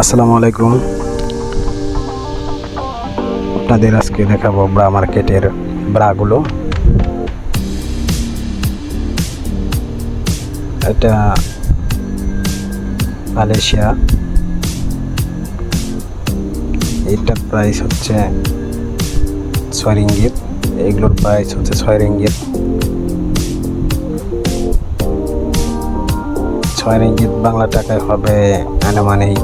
আসসালামু আলাইকুম। আপনাদের আজকে দেখাবো ব্রা মার্কেটের ব্রাগুলো। এটা মালয়েশিয়া। এটার প্রাইস হচ্ছে ছয় রিঙ্গিত। এগুলোর প্রাইস হচ্ছে ছয় রিঙ্গিত। ছয় রিঙ্গিত বাংলা টাকায় হবে আনুমানিক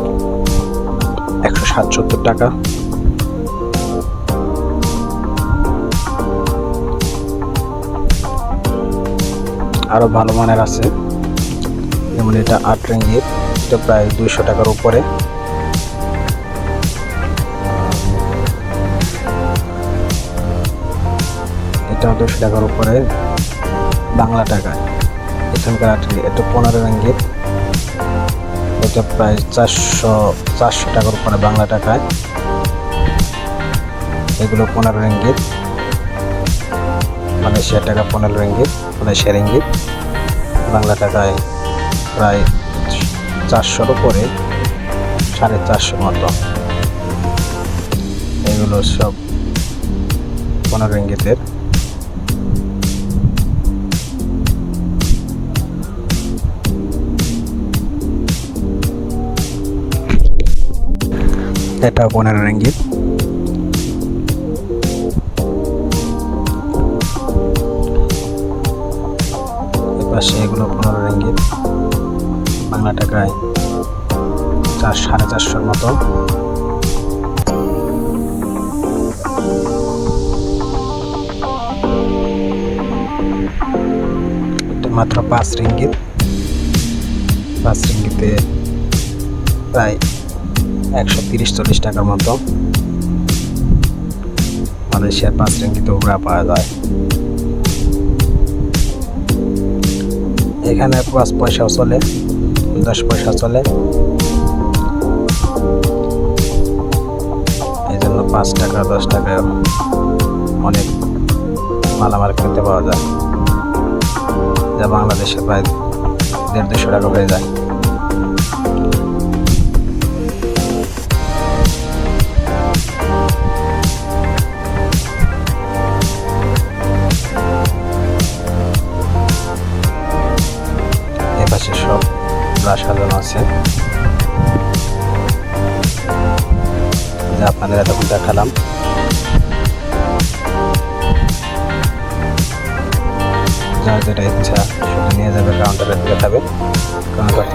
একশো সাতসত্তর টাকা। আরও ভালো মানের আছে। যেমন এটা আট রিঙ্গিত এটা প্রায় দুইশো টাকার উপরে। এটা দুশো টাকার উপরে বাংলা টাকায়। এখানকার আট এটা পনেরো রিঙ্গিত এটা প্রায় চারশো চারশো টাকার উপরে বাংলা টাকায়। এগুলো পনেরো রিঙ্গিত। মালয়েশিয়ার টাকা পনেরো রিঙ্গিত মালয়েশিয়া রিঙ্গিত। বাংলা টাকায় প্রায় চারশোর উপরে, সাড়ে চারশো মতো। এগুলো সব পনেরো রিঙ্গিতের। এটা পনেরো রিঙ্গিত। এপাশে এগুলো পনেরো রিঙ্গিত। বাংলা টাকায় চার সাড়ে চারশোর মতো। মাত্র পাঁচ রিঙ্গিত। পাঁচ রিঙ্গিতে প্রায় একশো তিরিশ, চল্লিশ টাকার মতো। মালয়েশিয়ার পাঁচ রিঙ্গিতে উড়া পাওয়া যায়। এখানে পাঁচ পয়সাও চলে, দশ পয়সা চলে। এই জন্য পাঁচ টাকা, দশ টাকা অনেক মালামাল কিনতে পাওয়া যায়। যা বাংলাদেশে প্রায় দেড় দুশো টাকা হয়ে যায়। সব সাজানো আছে। আপনাদের এতক্ষণ দেখালাম। যার যেটা ইচ্ছা নিয়ে যাবে কাউন্টারের দিকে যাবে। কাউন্টার